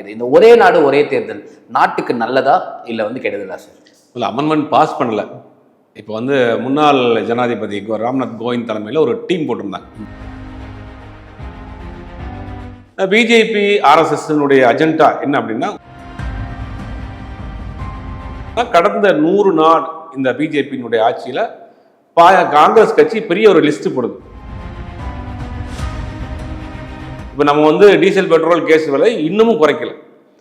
இது இந்த ஒரே நாடு ஒரே தேர்தல். நாட்டுக்கு நல்லதா இல்லை வந்து கெடுதலா சார்? இல்லை அமெண்ட்மெண்ட் பாஸ் பண்ணல. இப்போ வந்து முன்னாள் ஜனாதிபதி ராம்நாத் கோவிந்த் தலைமையில் ஒரு டீம் போட்டிருந்தாங்க. பிஜேபி ஆர்எஸ்எஸ்னுடைய அஜெண்டா என்ன அப்படின்னா கடந்த நூறு நாள் இந்த பிஜேபியினுடைய ஆட்சியில் பா காங்கிரஸ் கட்சி பெரிய ஒரு லிஸ்ட் போடுது. இப்போ நம்ம வந்து டீசல் பெட்ரோல் கேஸ் விலை இன்னமும் குறைக்கல.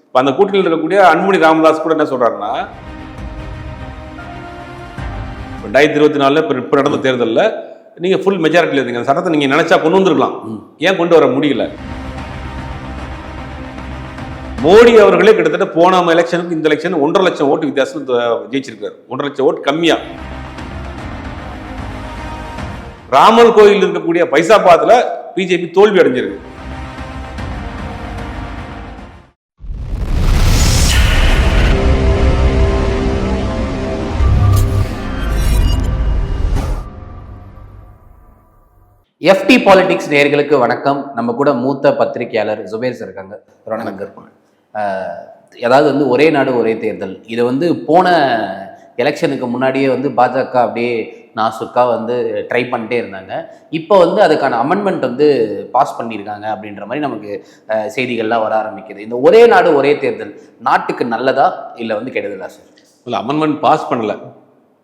இப்போ அந்த கூட்டணியில் இருக்கக்கூடிய அன்புமணி ராமதாஸ் கூட என்ன சொல்கிறாருன்னா ரெண்டாயிரத்தி இருபத்தி நாலில் இப்போ இப்போ நடந்த தேர்தலில் நீங்கள் ஃபுல் மெஜாரிட்டியில் இருந்தீங்க. அந்த சட்டத்தை நீங்கள் நினச்சா கொண்டு வந்துருக்கலாம். ஏன் கொண்டு வர முடியல? மோடி அவர்களே கிட்டத்தட்ட போன எலெக்ஷனுக்கு இந்த எலெக்ஷன் ஒன்றரை லட்சம் ஓட்டு வித்தியாசம் ஜெயிச்சிருக்காரு. ஒன்றரை லட்சம் ஓட்டு கம்மியா. ராமர் கோயில் இருக்கக்கூடிய பைசாபாத்தில் பிஜேபி தோல்வி அடைஞ்சிருக்கு. எஃப்டி பாலிடிக்ஸ் நேர்களுக்கு வணக்கம். நம்ம கூட மூத்த பத்திரிகையாளர் ஜுபேர் சார் இருக்காங்க. வணக்கம் அதாவது வந்து ஒரே நாடு ஒரே தேர்தல். இதை வந்து போன எலெக்ஷனுக்கு முன்னாடியே வந்து பாஜக அப்படியே நாசுக்கா வந்து ட்ரை பண்ணிட்டே இருந்தாங்க. இப்போ வந்து அதுக்கான அமெண்ட்மெண்ட் வந்து பாஸ் பண்ணியிருக்காங்க அப்படின்ற மாதிரி நமக்கு செய்திகள்லாம் வர ஆரம்பிக்குது. இந்த ஒரே நாடு ஒரே தேர்தல் நாட்டுக்கு நல்லதா இல்லை வந்து கெடுதலா சார் இல்லை அமெண்ட்மெண்ட் பாஸ் பண்ணல.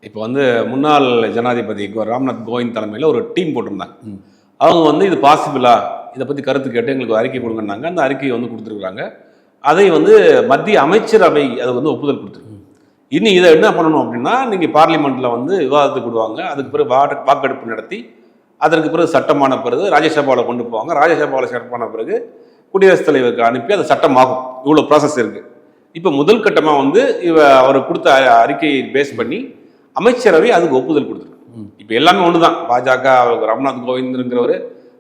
இப்போ வந்து முன்னாள் ஜனாதிபதி ராம்நாத் கோவிந்த் தலைமையில் ஒரு டீம் போட்டிருந்தாங்க. அவங்க வந்து இது பாசிபிளா? இதை பற்றி கருத்து கேட்டு எங்களுக்கு அறிக்கை கொடுங்கன்னாங்க. அந்த அறிக்கையை வந்து கொடுத்துருக்குறாங்க. அதை வந்து மத்திய அமைச்சரவை அது வந்து ஒப்புதல் கொடுத்துருக்கு. இனி இதை என்ன பண்ணணும் அப்படின்னா நீங்கள் பார்லிமெண்ட்டில் வந்து விவாதத்துக்கு விடுவாங்க. அதுக்கு பிறகு வாக்கு- வாக்கெடுப்பு நடத்தி அதற்கு பிறகு சட்டமான பிறகு ராஜ்யசபாவில் கொண்டு போவாங்க. ராஜ்யசபாவில் சட்டமான பிறகு குடியரசுத் தலைவருக்கு அனுப்பி அது சட்டமாகும். இவ்வளோ ப்ராசஸ் இருக்குது இப்போ முதல் கட்டமாக வந்து இவ அவர் கொடுத்த அறிக்கையை பேஸ் பண்ணி அமைச்சரவை அதுக்கு ஒப்புதல் கொடுத்துருக்கு. இப்போ எல்லாமே ஒன்று தான் பாஜக ராம்நாத் கோவிந்த்ங்கிறவர்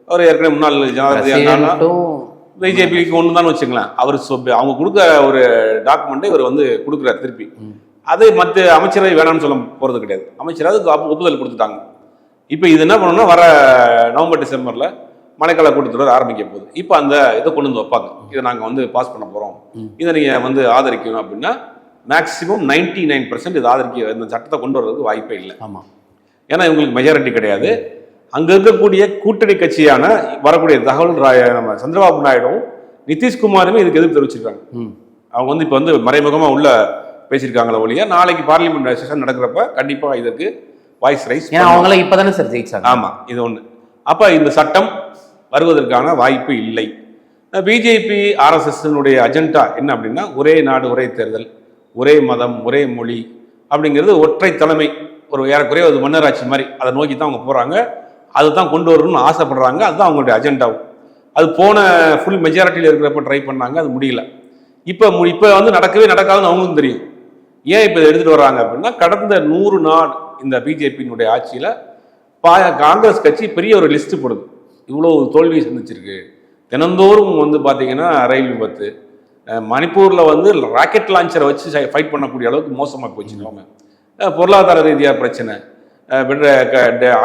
அவர் ஏற்கனவே முன்னாள் ஜனாதிபதி பிஜேபிக்கு ஒன்று தான் வச்சுங்களேன் அவர் அவங்க கொடுக்க ஒரு டாக்குமெண்ட்டை இவர் வந்து கொடுக்குறாரு திருப்பி. அதை மற்ற அமைச்சரவை வேணாம்னு சொல்ல போகிறது கிடையாது. அமைச்சர் அதுக்கு ஒப்புதல் கொடுத்துட்டாங்க. இப்போ இது என்ன பண்ணணும்னா வர நவம்பர் டிசம்பரில் மழைக்கால கூட்டத்தொடர் ஆரம்பிக்க போகுது. இப்போ அந்த இதை கொண்டு வந்து வைப்பாங்க. இதை நாங்கள் வந்து பாஸ் பண்ண போகிறோம். இதை நீங்கள் வந்து ஆதரிக்கணும் அப்படின்னா மேக்ஸிமம் நைன்டி நைன் பர்சன்ட் இது ஆதரிக்க இந்த சட்டத்தை கொண்டு வர்றதுக்கு வாய்ப்பே இல்லை. ஆமாம் ஏன்னா இவங்களுக்கு மெஜாரிட்டி கிடையாது. அங்க இருக்கக்கூடிய கூட்டணி கட்சியான வரக்கூடிய தகவல் ரா- நம்ம சந்திரபாபு நாயுடும் நிதிஷ்குமாருமே இதுக்கு எதிர்ப்பு தெரிவிச்சிருக்காங்க. ம். அவங்க வந்து இப்போ வந்து மறைமுகமா உள்ள பேசியிருக்காங்களே ஒழிய நாளைக்கு பார்லிமெண்ட் செஷன் நடக்கிறப்ப கண்டிப்பா இதற்கு வாய்ஸ் ரைஸ் ஏன்னா அவங்களாம் இப்பதானே சார் ஜெயிச்சாங்க. ஆமா இது ஒண்ணு. அப்ப இந்த சட்டம் வருவதற்கான வாய்ப்பு இல்லை. பிஜேபி ஆர்எஸ்எஸ்னுடைய அஜெண்டா என்ன அப்படின்னா ஒரே நாடு ஒரே தேர்தல். ஒரே மதம் ஒரே மொழி அப்படிங்கிறது ஒற்றை தலைமை. ஒரு ஏறக்குறைய ஒரு மன்னராட்சி மாதிரி. அதை நோக்கி தான் அவங்க போகிறாங்க அது தான் கொண்டு வரணும்னு ஆசைப்படுறாங்க. அதுதான் அவங்களுடைய அஜெண்டாவும் அது போன ஃபுல் மெஜாரிட்டியில் இருக்கிறப்ப ட்ரை பண்ணாங்க. அது முடியல. இப்போ இப்போ வந்து நடக்கவே நடக்காதுன்னு அவங்களுக்கும் தெரியும். ஏன் இப்போ எடுத்துகிட்டு வர்றாங்க அப்படின்னா கடந்த நூறு நாள் இந்த பிஜேபியினுடைய ஆட்சியில் பா காங்கிரஸ் கட்சி பெரிய ஒரு லிஸ்ட்டு போடுது. இவ்வளோ தோல்வியை சந்திச்சிருக்கு. தினந்தோறும் வந்து பார்த்தீங்கன்னா ரயில் விபத்து. மணிப்பூரில் வந்து ராக்கெட் லான்ச்சரை வச்சு ஃபைட் பண்ணக்கூடிய அளவுக்கு மோசமாக போச்சு நிலைமை பொருளாதார ரீதியாக பிரச்சனை.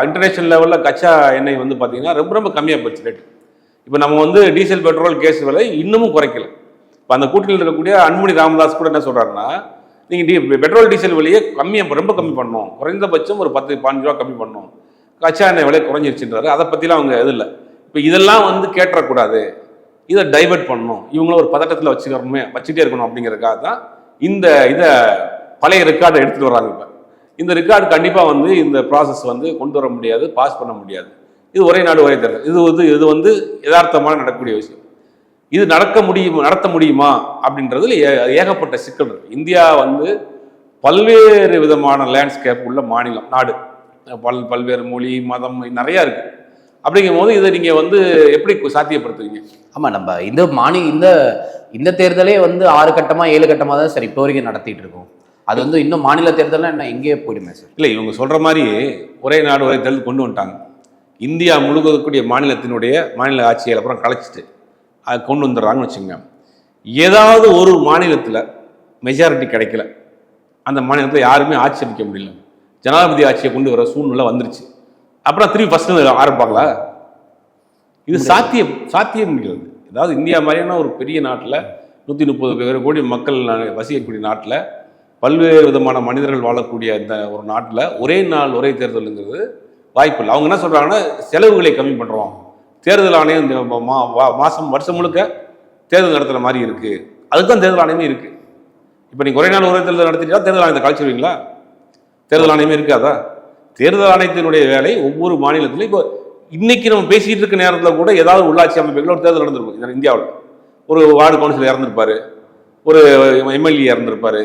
இன்டர்நேஷனல் லெவலில் கச்சா எண்ணெய் வந்து பார்த்திங்கன்னா ரொம்ப ரொம்ப கம்மியாக போச்சு ரேட் இப்போ நம்ம வந்து டீசல் பெட்ரோல் கேஸ் விலை இன்னமும் குறைக்கல. இப்போ அந்த கூட்டணியில் இருக்கக்கூடிய அன்புமணி ராமதாஸ் கூட என்ன சொல்கிறாருன்னா நீங்கள் டீ பெட்ரோல் டீசல் விலையை கம்மியாக ரொம்ப கம்மி பண்ணணும். குறைந்தபட்சம் ஒரு பத்து பாஞ்சு ரூபா கம்மி பண்ணணும். கச்சா எண்ணெய் விலை குறைஞ்சிருச்சுன்றாரு. அதை பற்றிலாம் அவங்க இது இல்லை. இப்போ இதெல்லாம் வந்து கேட்டுறக்கூடாது. இதை டைவர்ட் பண்ணணும். இவங்களும் ஒரு பதட்டத்தில் வச்சுக்கிறோமே வச்சுட்டே இருக்கணும் அப்படிங்கிறதுக்காக தான் இந்த இதை பழைய ரெக்கார்டை எடுத்துகிட்டு வராங்க இப்போ. இந்த ரெக்கார்டு கண்டிப்பாக வந்து இந்த ப்ராசஸ் வந்து கொண்டு வர முடியாது பாஸ் பண்ண முடியாது. இது ஒரே நாடு ஒரே தேர்தல். இது வந்து இது வந்து யதார்த்தமான நடக்கக்கூடிய விஷயம். இது நடக்க முடியும் நடத்த முடியுமா அப்படின்றதுல ஏ- ஏகப்பட்ட சிக்கல் இருக்கு. இந்தியா வந்து பல்வேறு விதமான லேண்ட்ஸ்கேப் உள்ள மாநிலம் நாடு. பல் பல்வேறு மொழி மதம் நிறையா இருக்குது அப்படிங்கும் போது இதை நீங்க வந்து எப்படி சாத்தியப்படுத்துவீங்க? ஆமா நம்ம இந்த மாநி இந்த இந்த தேர்தலே வந்து ஆறு கட்டமா ஏழு கட்டமா தான் சார் இப்போ வரைக்கும் நடத்திட்டு இருக்கோம். அது வந்து இன்னும் மாநில தேர்தல்லாம் என்ன எங்கேயே போயிடுமே சார். இல்லை இவங்க சொல்ற மாதிரி ஒரே நாடு ஒரே தேர்தல் கொண்டு வந்துட்டாங்க. இந்தியா முழுவதற்குரிய மாநிலத்தினுடைய மாநில ஆட்சியை அப்புறம் கலைச்சிட்டு அதை கொண்டு வந்துடுறாங்கன்னு வச்சுங்க ஏதாவது ஒரு மாநிலத்தில் மெஜாரிட்டி கிடைக்கல. அந்த மாநிலத்தில் யாருமே ஆட்சி அமைக்க முடியல. ஜனாதிபதி ஆட்சியை கொண்டு வர சூழ்நிலை வந்துருச்சு. அப்புறம் திருப்பி ஃபர்ஸ்ட் ஆரம்பிப்பாங்களா? இது சாத்தியம் சாத்தியம் முடியாது அதாவது இந்தியா மாதிரியான ஒரு பெரிய நாட்டில் நூற்றி முப்பது கோடி மக்கள் வசிக்கக்கூடிய நாட்டில் பல்வேறு விதமான மனிதர்கள் வாழக்கூடிய இந்த ஒரு நாட்டில் ஒரே நாள் ஒரே தேர்தலுங்கிறது வாய்ப்பு இல்லை. அவங்க என்ன சொல்கிறாங்கன்னா செலவுகளை கம்மி பண்ணுறோம் தேர்தல் ஆணையம் இந்த மா- மா- வா- மாசம் வருஷம் முழுக்க தேர்தல் நடத்துகிற மாதிரி இருக்குது அதுக்கு தான் தேர்தல் ஆணையமே இருக்குது இப்போ நீங்கள் ஒரே நாள் ஒரே தேர்தல் நடத்திட்டா தேர்தல் ஆணையத்தை கழிச்சிருவீங்களா தேர்தல் ஆணையமே இருக்காதா? தேர்தல் ஆணையத்தினுடைய வேலை ஒவ்வொரு மாநிலத்திலும். இப்போ இன்னைக்கு நம்ம பேசிக்கிட்டு இருக்க நேரத்தில் கூட ஏதாவது உள்ளாட்சி அமைப்புகளில் ஒரு தேர்தல் நடந்திருக்கும். இந்தியாவில். ஒரு வார்டு கவுன்சிலர் இறந்துருப்பார். ஒரு எம்எல்ஏ இறந்துருப்பார்.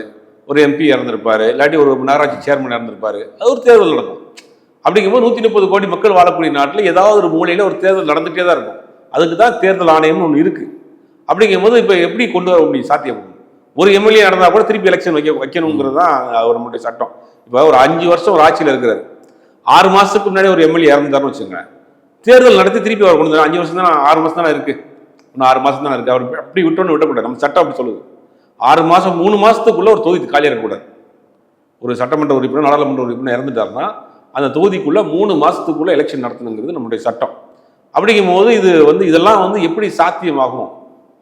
ஒரு எம்பி இறந்துருப்பார். இல்லாட்டி ஒரு நகராட்சி சேர்மன் இறந்துருப்பார். அது ஒரு தேர்தல் நடக்கும். அப்படிங்கும்போது நூற்றி முப்பது கோடி மக்கள் வாழக்கூடிய நாட்டில் ஏதாவது ஒரு மூலையில் ஒரு தேர்தல் நடந்துகிட்டே தான் இருக்கும். அதுக்கு தான் தேர்தல் ஆணையம்னு ஒன்று இருக்குது அப்படிங்கும்போது இப்போ எப்படி கொண்டு வர முடியும்? சாத்தியம் ஒரு எம்எல்ஏ நடந்தால் கூட திருப்பி எலெக்ஷன் வைக்க வைக்கணுங்கிறது தான் அவர் சட்டம். இப்போ ஒரு அஞ்சு வருஷம் ஒரு ஆட்சியில் இருக்கிறாரு. ஆறு மாதத்துக்கு முன்னாடி ஒரு எம்எல்ஏ இறந்துட்டாருன்னு வச்சுக்கோங்க தேர்தல் நடத்தி திருப்பி அவர் கொண்டு அஞ்சு வருஷம் தானே ஆறு மாதம் தானே இருக்கு. இன்னும் ஆறு மாதம் தானே இருக்குது அவர் அப்படி விட்டோன்னு விட்டக்கூடாது நம்ம சட்டம் அப்படி சொல்லுது. ஆறு மாதம் மூணு மாதத்துக்குள்ளே ஒரு தொகுதி காலியாக இருக்கக்கூடாது. ஒரு சட்டமன்ற உறுப்பினர் நாடாளுமன்ற உறுப்பினர் இறந்துட்டாருன்னா அந்த தொகுதிக்குள்ளே மூணு மாதத்துக்குள்ளே எலெக்ஷன் நடத்தணுங்கிறது நம்முடைய சட்டம். அப்படிங்கும் போது இது வந்து இதெல்லாம் வந்து எப்படி சாத்தியமாகும்?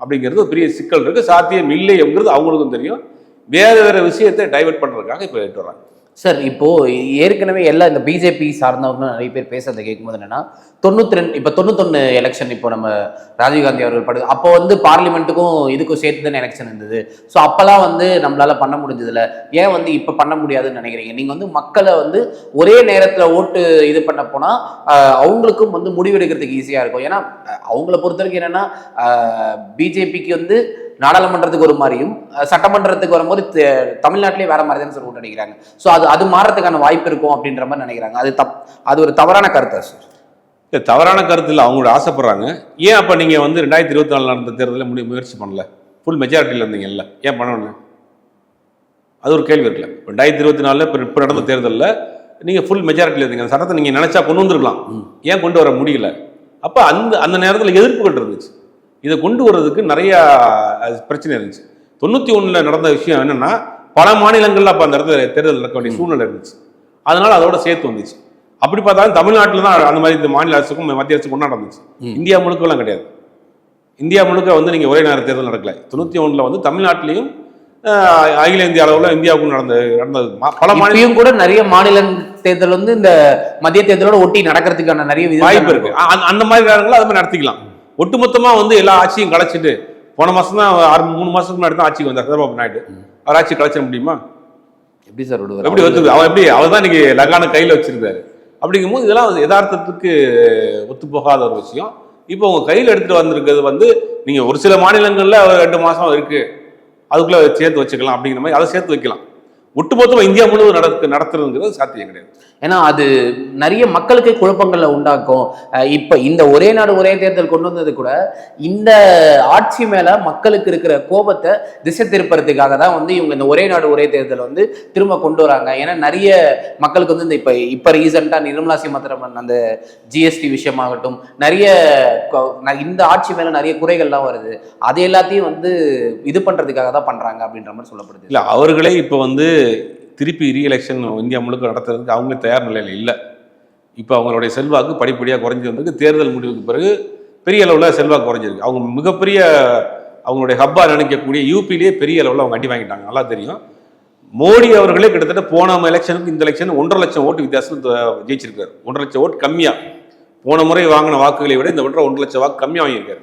அப்படிங்கிறது பெரிய சிக்கல் இருக்குது சாத்தியம் இல்லைங்கிறது அவங்களுக்கும் தெரியும். வேறு வேறு விஷயத்தை டைவர்ட் பண்ணுறதுக்காக இப்போ எடுத்து வராங்க சார் இப்போது ஏற்கனவே எல்லா இந்த பிஜேபி சார்ந்தவங்க நிறைய பேர் பேசுறதை கேட்கும்போது என்னன்னா தொண்ணூத்தி ரெண்டு இப்போ தொண்ணூத்தொன்னு எலெக்ஷன் இப்போ நம்ம ராஜீவ்காந்தி அவர்கள் படு அப்போ வந்து பார்லிமெண்ட்டுக்கும் இதுக்கும் சேர்த்து தானே எலெக்ஷன் இருந்தது. ஸோ அப்போல்லாம் வந்து நம்மளால் பண்ண முடிஞ்சதில்ல. ஏன் வந்து இப்போ பண்ண முடியாதுன்னு நினைக்கிறீங்க? நீங்கள் வந்து மக்களை வந்து ஒரே நேரத்தில் ஓட்டு இது பண்ண போனால் அவங்களுக்கும் வந்து முடிவெடுக்கிறதுக்கு ஈஸியாக இருக்கும். ஏன்னா அவங்கள பொறுத்த வரைக்கும் என்னன்னா பிஜேபிக்கு வந்து நாடாளுமன்றத்துக்கு ஒரு மாதிரியும் சட்டமன்றத்துக்கு வரும்போது தமிழ்நாட்டிலேயே வேற மாதிரி தான் சார் ஓட்டு அடிக்கிறாங்க. ஸோ அது அது மாறதுக்கான வாய்ப்பு இருக்கும் அப்படின்ற மாதிரி நினைக்கிறாங்க. அது தப் அது ஒரு தவறான கருத்தா சார்? இல்ல, தவறான கருத்து இல்லை அவங்களோட ஆசைப்படுறாங்க. ஏன் அப்போ நீங்கள் வந்து ரெண்டாயிரத்தி இருபத்தி நாலு நடந்த தேர்தலில் முடி முயற்சி பண்ணல? ஃபுல் மெஜாரிட்டியில் இருந்தீங்கல்ல ஏன் பண்ணணும் அது ஒரு கேள்வி இருக்குல்ல. ரெண்டாயிரத்தி இருபத்தி நாலில் இப்போ இப்போ நடந்த தேர்தலில் நீங்கள் ஃபுல் மெஜாரிட்டியில் இருந்தீங்க. அந்த சட்டத்தை நீங்கள் நினச்சா கொண்டு வந்திருக்கலாம். ஏன் கொண்டு வர முடியல? அப்போ அந்த அந்த நேரத்தில் எதிர்ப்புகள் இருந்துச்சு. இதை கொண்டு வர்றதுக்கு நிறையா பிரச்சனை இருந்துச்சு. தொண்ணூற்றி ஒன்றில் நடந்த விஷயம் என்னென்னா பல மாநிலங்களில் அப்போ அந்த இடத்துல தேர்தல் நடக்க வேண்டிய சூழ்நிலை இருந்துச்சு. அதனால அதோட சேர்த்து வந்துச்சு. அப்படி பார்த்தாலும் தமிழ்நாட்டில் தான் அந்த மாதிரி இந்த மாநில அரசுக்கும் மத்திய அரசுக்கும் ஒன்றா நடந்துச்சு. இந்தியா முழுக்கெல்லாம் கிடையாது. இந்தியா முழுக்க வந்து நீங்கள் ஒரே நேர தேர்தல் நடக்கல. தொண்ணூற்றி ஒன்றில் வந்து தமிழ்நாட்டிலையும் அகில இந்திய அளவில் இந்தியாவுக்கும் நடந்த நடந்தது. பல மாநில இப்பயும் கூட நிறைய மாநில தேர்தல் வந்து இந்த மத்திய தேர்தலோட ஒட்டி நடக்கிறதுக்கான நிறைய வாய்ப்பு இருக்கு. அந்த மாதிரி நேரங்களில் அது மாதிரி நடத்திக்கலாம். ஒட்டுமொத்தமா வந்து எல்லா ஆட்சியும் கலைச்சிட்டு போன மாசம் தான் ஆறு மூணு மாசத்துக்கு முன்னாடி தான் ஆட்சிக்கு வந்தார் சந்திரபாபு நாயுடு. அவர் ஆட்சி கலைச்சிட முடியுமா? எப்படி சார் விடுவார்? எப்படி வந்து அவர் எப்படி அவர் தான் இன்னைக்கு லகான கையில் வச்சிருந்தாரு. அப்படிங்கும்போது இதெல்லாம் வந்து யதார்த்தத்துக்கு ஒத்துப்போகாத ஒரு விஷயம். இப்போ உங்க கையில் எடுத்துட்டு வந்திருக்கிறது வந்து நீங்க ஒரு சில மாநிலங்கள்ல ரெண்டு மாசம் இருக்கு. அதுக்குள்ள சேர்த்து வச்சுக்கலாம் அப்படிங்கிற மாதிரி அதை சேர்த்து வைக்கலாம். ஒட்டுமொத்தமா இந்தியா முழுவதும் நடத்து நடத்துறதுங்கிறது சாத்தியம் கிடையாது. ஏன்னா அது நிறைய மக்களுக்கு குழப்பங்களை உண்டாக்கும். இப்போ இந்த ஒரே நாடு ஒரே தேர்தல் கொண்டு வந்தது கூட இந்த ஆட்சி மேலே மக்களுக்கு இருக்கிற கோபத்தை திசை திருப்பறதுக்காக தான் வந்து இவங்க இந்த ஒரே நாடு ஒரே தேர்தல் வந்து திரும்ப கொண்டு வராங்க. ஏன்னா நிறைய மக்களுக்கு வந்து இந்த இப்போ இப்போ ரீசெண்டாக நிர்மலா சீமாத்திரமன் அந்த ஜிஎஸ்டி விஷயமாகட்டும் நிறைய ந- இந்த ஆட்சி மேலே நிறைய குறைகள்லாம் வருது. அது எல்லாத்தையும் வந்து இது பண்ணுறதுக்காக தான் பண்ணுறாங்க அப்படின்ற மாதிரி சொல்லப்படுது. இல்லை அவர்களே இப்போ வந்து திருப்பி ரீஎலெக்ஷன் இந்தியா முழுக்க நடத்துறதுக்கு அவங்க தயார் நிலையில் இல்லை. இப்போ அவங்களுடைய செல்வாக்கு படிப்படியாக குறைஞ்சி வந்திருக்கு. தேர்தல் முடிவுக்கு பிறகு பெரிய அளவில் செல்வாக்கு குறைஞ்சிருக்கு. அவங்க மிகப்பெரிய அவங்களுடைய ஹப்பாக நினைக்கக்கூடிய யூபிலேயே பெரிய அளவில் அவங்க அடி வாங்கிட்டாங்க. நல்லா தெரியும். மோடி அவர்களே கிட்டத்தட்ட போன எலெக்ஷனுக்கு இந்த எலெக்ஷன் ஒன்றரை லட்சம் ஓட்டு வித்தியாசம் ஜெயிச்சிருக்காரு. ஒன்றரை லட்சம் ஓட்டு கம்மியாக போன முறை வாங்கின வாக்குகளை விட இந்த ஒன்றரை ஒன்றரை லட்சம் வாக்கு கம்மியாக வாங்கியிருக்காரு.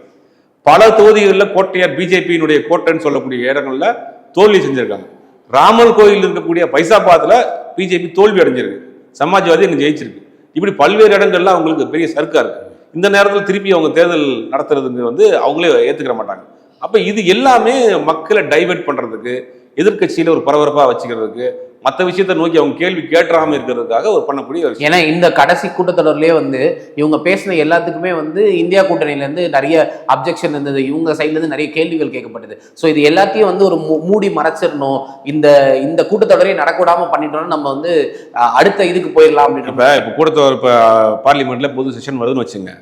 பல தொகுதிகளில் கோட்டையார் பிஜேபியினுடைய கோட்டைன்னு சொல்லக்கூடிய இடங்களில் தோல்வி செஞ்சுருக்காங்க. ராமர் கோயில் இருக்கக்கூடிய பைசாபாத்தில் பிஜேபி தோல்வி அடைஞ்சிருக்கு. சமாஜ்வாதி அங்கே ஜெயிச்சிருக்கு. இப்படி பல்வேறு இடங்கள்ல அவங்களுக்கு பெரிய சர்க்கா இருக்கு. இந்த நேரத்தில் திருப்பி அவங்க தேர்தல் நடத்துறதுங்க வந்து அவங்களே ஏற்றுக்கிற மாட்டாங்க. அப்போ இது எல்லாமே மக்களை டைவர்ட் பண்ணுறதுக்கு எதிர்கட்சியில் ஒரு பரபரப்பாக வச்சுக்கிறதுக்கு மற்ற விஷயத்தை நோக்கி அவங்க கேள்வி கேட்டுறாம இருக்கிறதுக்காக ஒரு பண்ணக்கூடிய. ஏன்னா இந்த கடைசி கூட்டத்தொடர்லயே வந்து இவங்க பேசின எல்லாத்துக்குமே வந்து இந்தியா கூட்டணியில இருந்து நிறைய அப்ஜெக்ஷன் இருந்தது. இவங்க சைட்ல இருந்து நிறைய கேள்விகள் கேட்கப்பட்டது. ஸோ இது எல்லாத்தையும் வந்து ஒரு மூடி மறைச்சிடணும். இந்த இந்த கூட்டத்தொடரே நடக்கூடாம பண்ணிட்டோம்னா நம்ம வந்து அடுத்த இதுக்கு போயிடலாம் அப்படின்ற இப்ப இப்போ கூடத்த இப்போ பார்லிமெண்ட்ல பொது செஷன் வருதுன்னு வச்சுங்க.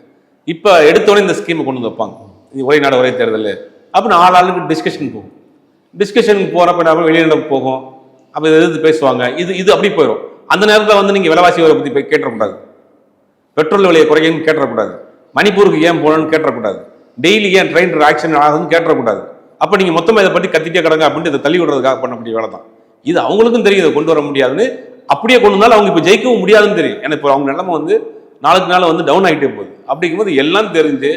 இப்போ எடுத்தோடனே இந்த ஸ்கீமை கொண்டு வந்து வைப்பாங்க. இது ஒரே நாடு ஒரே தேர்தல். அப்படின்னு ஆள் ஆளுக்கு டிஸ்கஷன் போகும். டிஸ்கஷன் போறப்ப நம்ம வெளியில போகும். அப்போ இதை எதிர்த்து பேசுவாங்க. இது இது அப்படி போயிடும் அந்த நேரத்தில் வந்து நீங்கள் விலைவாசி உயர்வை பற்றி போய் கேட்டக்கூடாது பெட்ரோல் விலையை குறைக்கணும்னு கேட்டக்கூடாது மணிப்பூருக்கு ஏன் போகணும்னு கேட்டக்கூடாது டெய்லி ஏன் ட்ரெயின் ஆக்சிடென்ட் ஆகுதுன்னு கேட்டக்கூடாது அப்போ நீங்கள் மொத்தமாக இதை பற்றி கத்திக்க கிடங்க அப்படின்ட்டு இதை தள்ளி விடுறதுக்காக பண்ணக்கூடிய வேலை தான். இது அவங்களுக்கும் தெரியும் இதை கொண்டு வர முடியாதுன்னு. அப்படியே கொண்டு வந்தாலும் அவங்க இப்போ ஜெயிக்கவும் முடியாதுன்னு தெரியும். ஏன்னா இப்போ அவங்க நிலைமை வந்து நாளுக்கு நாள் வந்து டவுன் ஆகிட்டே போகுது. அப்படிங்கும்போது எல்லாம் தெரிஞ்சு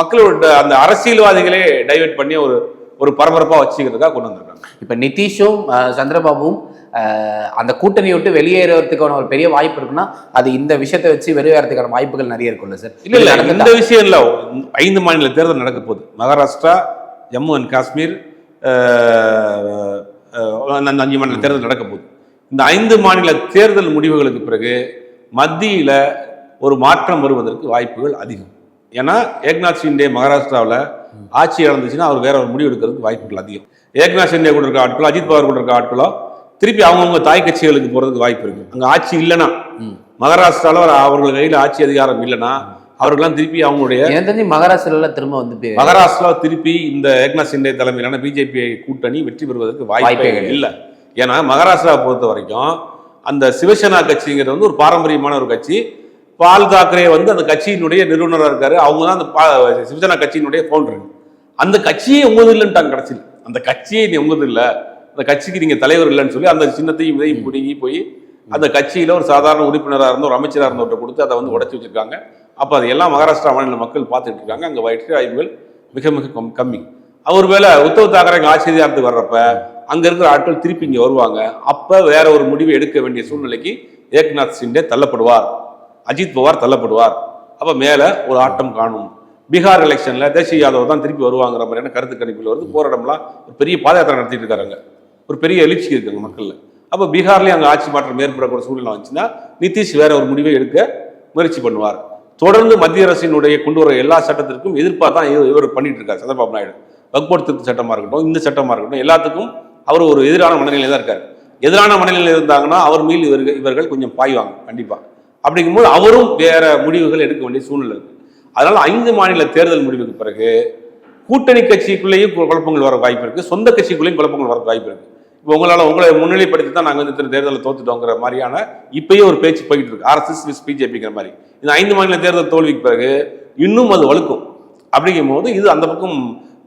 மக்களோட அந்த அரசியல்வாதிகளே டைவெர்ட் பண்ணி ஒரு ஒரு பரபரப்பாக வச்சுக்கிறதுக்காக கொண்டு வந்திருக்காங்க. இப்போ நிதிஷும் சந்திரபாபுவும் அந்த கூட்டணியை விட்டு வெளியேறதுக்கான ஒரு பெரிய வாய்ப்பு இருக்குன்னா அது இந்த விஷயத்தை வச்சு வெளியேறதுக்கான வாய்ப்புகள் நிறைய இருக்கும்ல சார்? இல்ல இல்ல இந்த விஷயம் இல்ல. ஐந்து மாநில தேர்தல் நடக்க போகுது. மகாராஷ்டிரா ஜம்மு அண்ட் காஷ்மீர் அந்த அஞ்சு மாநில தேர்தல் நடக்க போகுது. இந்த ஐந்து மாநில தேர்தல் முடிவுகளுக்கு பிறகு மத்தியில ஒரு மாற்றம் வருவதற்கு வாய்ப்புகள் அதிகம். ஏன்னா ஏக்நாத் ஷிண்டே மகாராஷ்டிராவில் ஆட்சி இழந்துச்சுன்னா அவர் வேற ஒரு முடிவு எடுக்கிறதுக்கு வாய்ப்புகள் அதிகம் ஏக்நாத் ஷிண்டே கூட இருக்க ஆட்களோ அஜித் பவார் கூட இருக்க ஆட்களோ திருப்பி அவங்கவுங்க தாய் கட்சிகளுக்கு போறதுக்கு வாய்ப்பு இருக்கு அங்க ஆட்சி இல்லைன்னா. மகாராஷ்டிராவில் அவர்கள் கையில் ஆட்சி அதிகாரம் இல்லைன்னா அவர்கள்லாம் திருப்பி அவங்களுடைய தெரிஞ்சு மகாராஷ்டிரால திரும்ப வந்து மகாராஷ்டிரா திருப்பி இந்த ஏக்நாத் சிண்டே தலைமையிலான பிஜேபி கூட்டணி வெற்றி பெறுவதற்கு வாய்ப்பே. இல்லை ஏன்னா மகாராஷ்டிராவை பொறுத்த வரைக்கும் அந்த சிவசேனா கட்சிங்கிறது வந்து ஒரு பாரம்பரியமான ஒரு கட்சி பால் தாக்கரே வந்து அந்த கட்சியினுடைய நிறுவனராக இருக்காரு. அவங்க தான் அந்த பா- சிவசேனா கட்சியினுடைய ஃபவுண்டர் அந்த கட்சியே உங்களது இல்லைன்ட்டாங்க கடைசியில். அந்த கட்சியே நீ உங்களது இல்லை. அந்த கட்சிக்கு நீங்க தலைவர் இல்லைன்னு சொல்லி அந்த சின்னத்தையும் இதையும் பிடுங்கி போய் அந்த கட்சியில ஒரு சாதாரண உறுப்பினராக இருந்த ஒரு அமைச்சராக இருந்தவர்கிட்ட கொடுத்து அதை வந்து உடைச்சு வச்சிருக்காங்க. அப்போ அது எல்லாம் மகாராஷ்டிரா மாநில மக்கள் பார்த்துட்டு இருக்காங்க. அங்கே வெற்றி வாய்ப்புகள் மிக மிக கம்- கம்மி. அவர் வேலை உத்தவ் தாக்கரே இங்க ஆட்சி அதிகாரத்துக்கு வர்றப்ப அங்க இருக்கிற ஆட்கள் திருப்பி இங்க வருவாங்க. அப்ப வேற ஒரு முடிவு எடுக்க வேண்டிய சூழ்நிலைக்கு ஏக்நாத் சிண்டே தள்ளப்படுவார். அஜித் பவார் தள்ளப்படுவார். அப்போ மேலே ஒரு ஆட்டம் காணும். பீகார் எலெக்ஷனில் தேசிய யாதவ் தான் திருப்பி வருவாங்கிற மாதிரியான கருத்து கணிப்பில் வருது போராட்டம்லாம் ஒரு பெரிய பாத யாத்திரை நடத்திட்டு இருக்காங்க ஒரு பெரிய எழுச்சி இருக்குங்க மக்களில். அப்போ பீகார்லேயும் அங்கே ஆட்சி மாற்றம் ஏற்படக்கூடிய சூழ்நிலை வந்துச்சுன்னா நிதிஷ் வேற ஒரு முடிவை எடுக்க முயற்சி பண்ணுவார். தொடர்ந்து மத்திய அரசினுடைய கொண்டு வர எல்லா சட்டத்திற்கும் எதிர்ப்பாக தான் இவர் பண்ணிட்டு இருக்காரு. சந்திரபாபு நாயுடு. வக்போர்ட் திருத்த சட்டமாக இருக்கட்டும் இந்த சட்டமாக இருக்கட்டும் எல்லாத்துக்கும் அவர் ஒரு எதிரான மனநிலையில் தான் இருக்கார். எதிரான மனநிலையில் இருந்தாங்கன்னா அவர் மீது இவர்கள் இவர்கள் கொஞ்சம் பாய்வாங்க கண்டிப்பாக அப்படிங்கும்போது அவரும் வேற முடிவுகள் எடுக்க வேண்டிய சூழ்நிலை இருக்கு. அதனால ஐந்து மாநில தேர்தல் முடிவுக்கு பிறகு கூட்டணி கட்சிக்குள்ளேயும் குழப்பங்கள் வர வாய்ப்பு இருக்கு. சொந்த கட்சிக்குள்ளேயும் குழப்பங்கள் வர வாய்ப்பு இருக்கு. இப்போ உங்களால் உங்களை முன்னிலைப்படுத்தி தான் நாங்கள் வந்து இத்தனை தேர்தலில் தோத்துட்டோங்கிற மாதிரியான இப்பயே ஒரு பேச்சு போயிட்டு இருக்கு. ஆர்எஸ்எஸ் விஸ் பிஜேபிங்கிற மாதிரி. இந்த ஐந்து மாநில தேர்தல் தோல்விக்கு பிறகு இன்னும் அது வலுக்கும். அப்படிங்கும் போது இது அந்த பக்கம்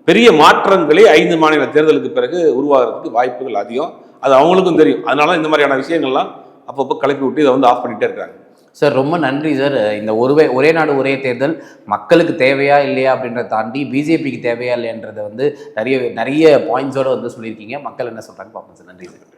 பெரிய மாற்றங்களே ஐந்து மாநில தேர்தலுக்கு பிறகு உருவாகிறதுக்கு வாய்ப்புகள் அதிகம். அது அவங்களுக்கும் தெரியும். அதனால இந்த மாதிரியான விஷயங்கள்லாம் அப்பப்போ கிளப்பி விட்டு இதை வந்து ஆஃப் பண்ணிகிட்டே இருக்காங்க சார் ரொம்ப நன்றி சார். இந்த ஒருவே ஒரே நாடு ஒரே தேர்தல் மக்களுக்கு தேவையா இல்லையா அப்படின்றத தாண்டி பிஜேபிக்கு தேவையா இல்லைன்றதை வந்து நிறைய நிறைய பாயிண்ட்ஸோடு வந்து சொல்லியிருக்கீங்க. மக்கள் என்ன சொல்கிறாங்க பார்ப்போம் சார். நன்றி சார்.